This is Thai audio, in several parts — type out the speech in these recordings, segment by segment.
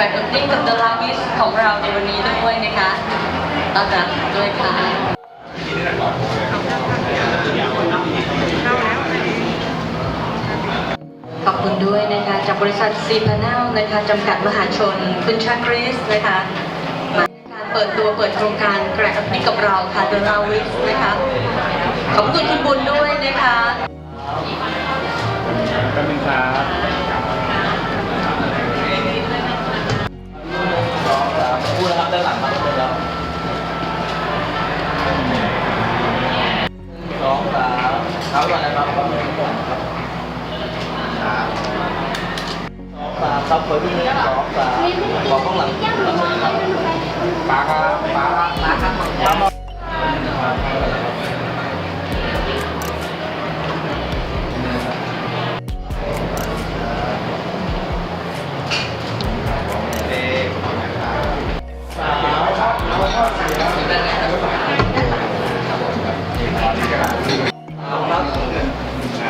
รนด์ opening กับ The Lavis ของเราในวันนี้ด้วยนะคะต้อนรับด้วยค่ะขอบคุณด้วยนะคะจากบริษัทซีพาแนลนะคะจำกัดมหาชน คุณชาคริสนะคะมาการเปิดตัวเปิดโครงการแกรกดิ้งกับเราค่ะ The Lavis นะคะขอบคุณคุณบุญด้วยนะคะแป๊บนึงครับ ข้างหลังครับปาครับปาครับปาครับปาครับสามครับ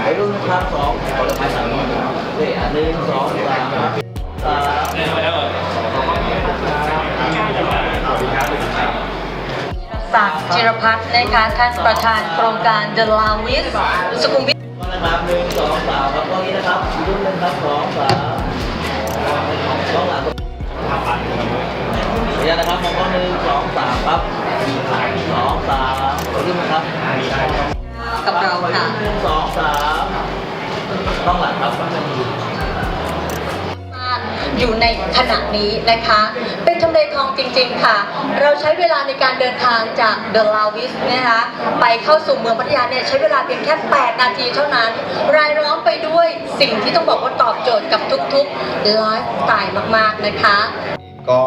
ปรุ่นครับสองขอดอกไม้สามเฮ้ยอันหนึ่งสองสาม ศักดิ์จิรพัฒน์นะคะท่านประธานโครงการ The Lavis สุขุมวิทนะครับหนึ่งสองสามครับตรงนี้นะครับอีกรุ่นหนึ่งครับสองสามสองหลังเดี๋ยวนะครับมองกล้องหนึ่งสองสามครับสองสามขึ้นมาครับกับเราค่ะหนึ่งสองสามต้องหลังครับ อยู่ในขณะนี้นะคะ เป็นทำเลทองจริงๆค่ะ เราใช้เวลาในการเดินทางจากเดลาวิสนะคะไปเข้าสู่เมืองพัทยาเนี่ยใช้เวลาเพียงแค่ 8 นาทีเท่านั้น รายล้อมไปด้วยสิ่งที่ต้องบอกว่าตอบโจทย์กับทุกๆไลฟ์สไตล์มากๆนะคะก็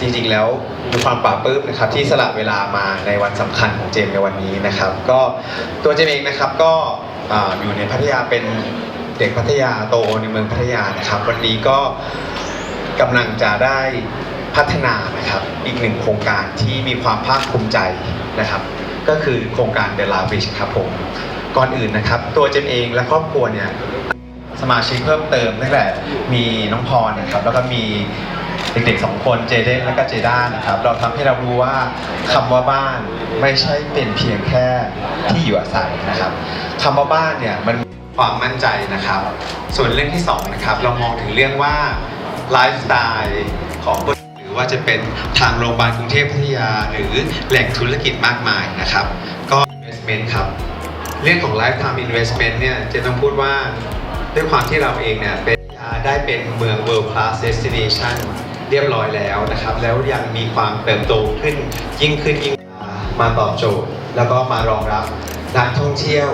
จริงๆแล้วมีความปลาบปลื้มนะครับที่สละเวลามาในวันสำคัญของเจมในวันนี้นะครับ ก็ตัวเจมเองนะครับก็อยู่ในพัทยาเป็น เด็กพัทยาโตในเมืองพัทยานะครับ วันนี้ก็กำลังจะได้พัฒนานะครับอีกหนึ่งโครงการที่มีความภาคภูมิใจนะครับ ก็คือโครงการ The Lavish ครับผมก่อนอื่นนะครับ ตัวเจมส์เองและครอบครัวเนี่ยสมาชิกเพิ่มเติมตั้งแต่มีน้องพรนะครับ แล้วก็มีเด็กๆสองคนเจเดนและก็เจด้านะครับ เราทำให้เรารู้ว่าคำว่าบ้านไม่ใช่เป็นเพียงแค่ที่อยู่อาศัยนะครับคำว่าบ้านเนี่ยมัน ความมั่นใจนะครับ ส่วนเรื่องที่สองนะครับเรามองถึงเรื่องว่าไลฟ์สไตล์ของคนหรือว่าจะเป็นทางโรงพยาบาลกรุงเทพพัทยา หรือแหล่งธุรกิจมากมายนะครับ ก็ investment ครับ เรื่องของ lifetime investment เนี่ยจะต้องพูดว่าด้วยความที่เราเองเนี่ยเป็นได้เป็นเมือง world class destination เรียบร้อยแล้วนะครับ แล้วยังมีความเติบโตขึ้นยิ่งขึ้นยิ่งมาตอบโจทย์ แล้วก็มารองรับนักท่องเที่ยว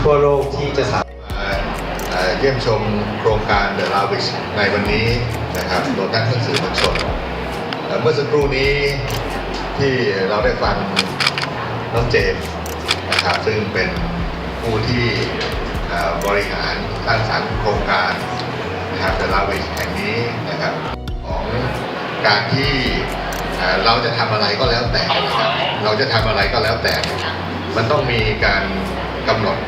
ทั่วโลกที่จะสามารถมา เยี่ยมชมโครงการ The Lavish ในวันนี้นะครับรวมทั้งท่านสื่อมวลชนเอ่อเมื่อสักครู่นี้ที่เราได้ฟังน้องเจมส์นะครับซึ่งเป็นผู้ที่บริหารสร้างสรรค์โครงการนะครับ The Lavish แห่งนี้นะครับของการที่เราจะทำอะไรก็แล้วแต่นะครับเราจะทำอะไรก็แล้วแต่ มันต้องมีการกำหนด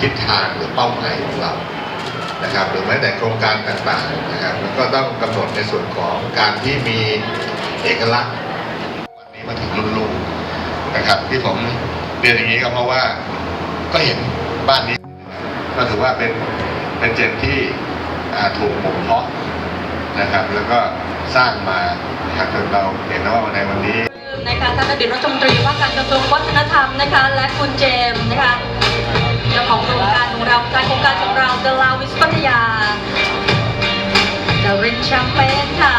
ทิศทางหรือเป้าหมายของเรา นะครับหรือแม้แต่โครงการต่างๆนะครับมันก็ต้องกำหนดในส่วนของการที่มีเอกลักษณ์วันนี้มาถึงรุ่นลูกนะครับ ที่ผมเรียนอย่างนี้ก็เพราะว่าก็เห็นบ้านนี้ก็ถือว่าเป็นเป็นเจนที่อ่าถูกบ่มเพาะนะครับ แล้วก็สร้างมานะครับจนเราเห็นแล้วว่าในวันนี้นะคะท่านอดีตรัฐมนตรีว่าการกระทรวงวัฒนธรรมนะคะ และคุณเจมส์นะคะ เจ้าของโครงการของเราการโครงการของเรา The Lavis พัทยา The Rin Champagne ค่ะ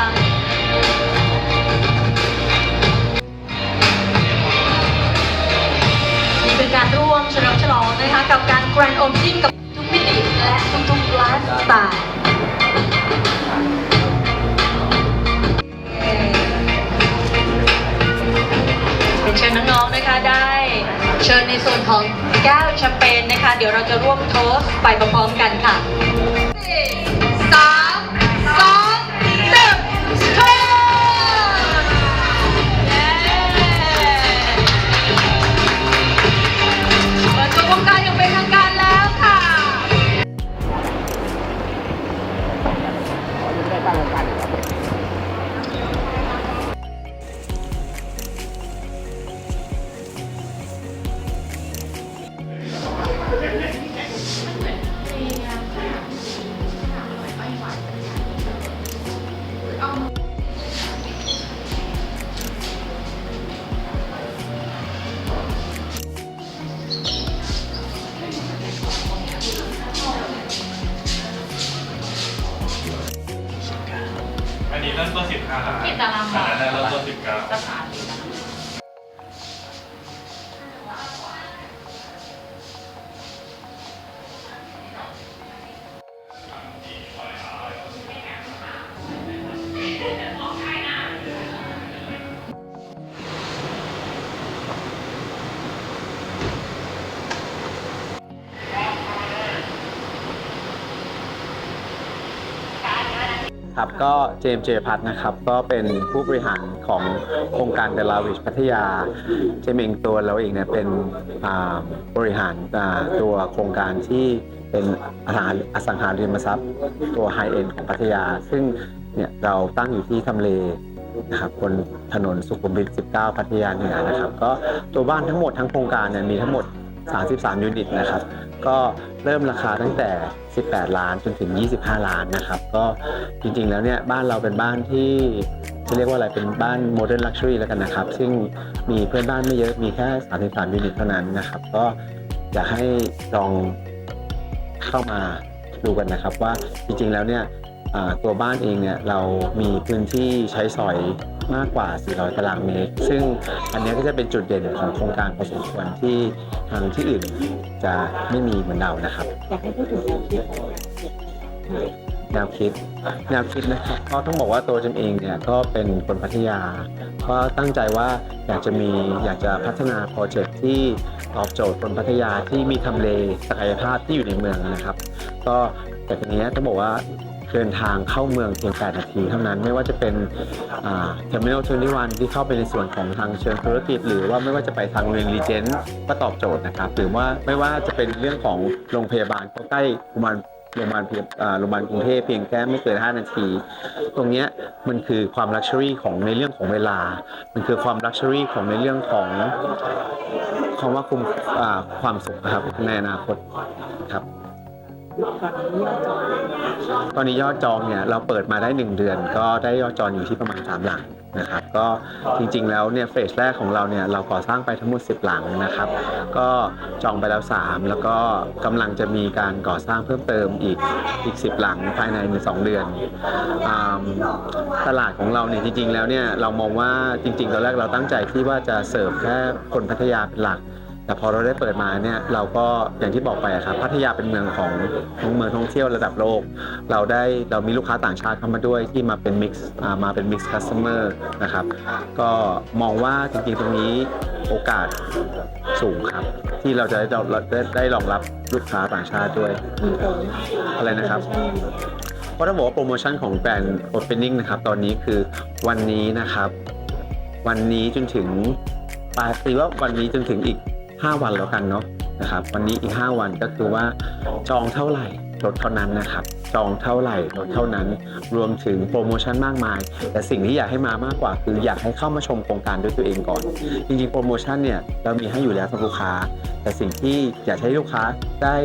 นี่เป็นการร่วมเฉลิมฉลองนะคะกับการ Grand Opening กับทุกมิติและทุกๆไลฟ์สไตล์เป็นเชิญน้องๆนะคะได้เชิญในส่วนของ แก้วแชมเปญนะคะ เดี๋ยวเราจะร่วมโทสไปพร้อมๆกันค่ะ ริ่ม ครับก็เจมส์เจพัทนะครับก็เป็นผู้บริหารของโครงการเดลาวิชพัทยาเจมเองตัวเราเองเนี่ยเป็นบริหารตัวโครงการที่เป็นอสังหาอสังหาริมทรัพย์ตัวไฮเอ็นของพัทยา ซึ่งเนี่ยเราตั้งอยู่ที่ทำเลนะครับบนถนนสุขุมวิท 19 พัทยาเหนือนะครับ ก็ตัวบ้านทั้งหมดทั้งโครงการเนี่ยมีทั้งหมด 33 ยูนิตนะครับ ก็เริ่มราคาตั้งแต่ 18 ล้านจนถึง 25 ล้านนะครับ ก็จริงๆ แล้วเนี่ยบ้านเราเป็นบ้านที่จะเรียกว่าอะไรเป็นบ้านโมเดิร์นลักชัวรี่แล้วกันนะครับ ซึ่งมีเพื่อนบ้านไม่เยอะมีแค่ 33 ยูนิตเท่านั้นนะครับ ก็อยากให้ลองเข้ามาดูกันนะครับว่าจริงๆ แล้วเนี่ยตัวบ้านเองเนี่ยเรามีพื้นที่ใช้สอย มากกว่า 400 ตารางเมตร ซึ่งอันเนี้ยก็จะเป็นจุดเด่นของโครงการพอสมควรที่ทางที่อื่นจะไม่มีเหมือนเรานะครับแนวคิดแนวคิดนะครับก็ต้องบอกว่าตัวจำเองเนี่ยก็เป็นคนพัทยา ก็ตั้งใจว่าอยากจะมีอยากจะพัฒนาโปรเจกต์ที่ตอบโจทย์คนพัทยาที่มีทำเลศักยภาพที่อยู่ในเมืองนะครับ ก็แต่ทีนี้ต้องบอกว่า เดินทางเข้าเมืองเพียง 8 นาทีเท่านั้น ไม่ว่าจะเป็นเทอร์มินอล21ที่เข้าไปในส่วนของทางเชิงธุรกิจ หรือว่าไม่ว่าจะไปทางเมืองรีเจนต์ก็ตอบโจทย์นะครับ หรือว่าไม่ว่าจะเป็นเรื่องของโรงพยาบาลก็ใกล้โรงพยาบาลโรงพยาบาลโรงพยาบาลกรุงเทพเพียงแค่ไม่เกิน 5 นาที ตรงนี้มันคือความลักชัวรี่ของในเรื่องของเวลา มันคือความลักชัวรี่ของในเรื่องของคำว่าคุมความสุขนะครับในอนาคตครับ ตอนนี้ยอดจองเนี่ยเราเปิดมาได้ 1 เดือน ก็ได้ยอดจองอยู่ที่ประมาณ3หลังนะครับก็จริงๆแล้วเนี่ยเฟสแรกของเราเนี่ยเราก่อสร้างไปทั้งหมด 10 หลังนะครับ ก็จองไปแล้ว 3 แล้วก็กำลังจะมีการก่อสร้างเพิ่มเติมอีกอีก 10 หลังภายใน 2 เดือนอตลาดของเราเนี่ยจริงๆแล้วเนี่ยเรามองว่าจริงๆตอนแรกเราตั้งใจที่ว่าจะเสิร์ฟแค่คนพัทยาเป็นหลัก แต่พอเราได้เปิดมาเนี่ยเราก็อย่างที่บอกไปครับพัทยาเป็นเมืองของของเมืองท่องเที่ยวระดับโลก เราได้เรามีลูกค้าต่างชาติเข้ามาด้วยที่มาเป็นมิกซ์มาเป็นมิกซ์คัสเตอร์นะครับก็มองว่าจริงๆตรงนี้โอกาสสูงครับ ที่เราจะได้ได้ได้รองรับลูกค้าต่างชาติด้วยอะไรนะครับเพราะต้องบอกว่าโปรโมชั่นของแบรนด์ Opening นะครับตอนนี้คือวันนี้นะครับ วันนี้จนถึงปลายปีว่าวันนี้จนถึงอีก 5 วันแล้วกันเนาะนะครับวันนี้อีก 5 วันก็คือว่าจองเท่าไหร่ลดเท่านั้นนะครับ จองเท่าไหร่ลดเท่านั้น รวมถึงโปรโมชั่นมากมาย แต่สิ่งที่อยากให้มามากกว่า คืออยากให้เข้ามาชมโครงการด้วยตัวเองก่อน จริงๆ โปรโมชั่นเนี่ยเรามีให้อยู่แล้วสำหรับลูกค้า แต่สิ่งที่อยากให้ลูกค้าได้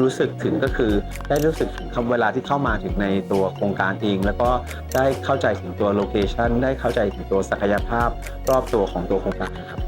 รู้สึกถึงก็คือ ได้รู้สึกถึงคำเวลาที่เข้ามาถึงในตัวโครงการเอง แล้วก็ได้เข้าใจถึงตัวโลเคชันได้เข้าใจถึงตัวศักยภาพรอบตัวของตัวโครงการนะครับ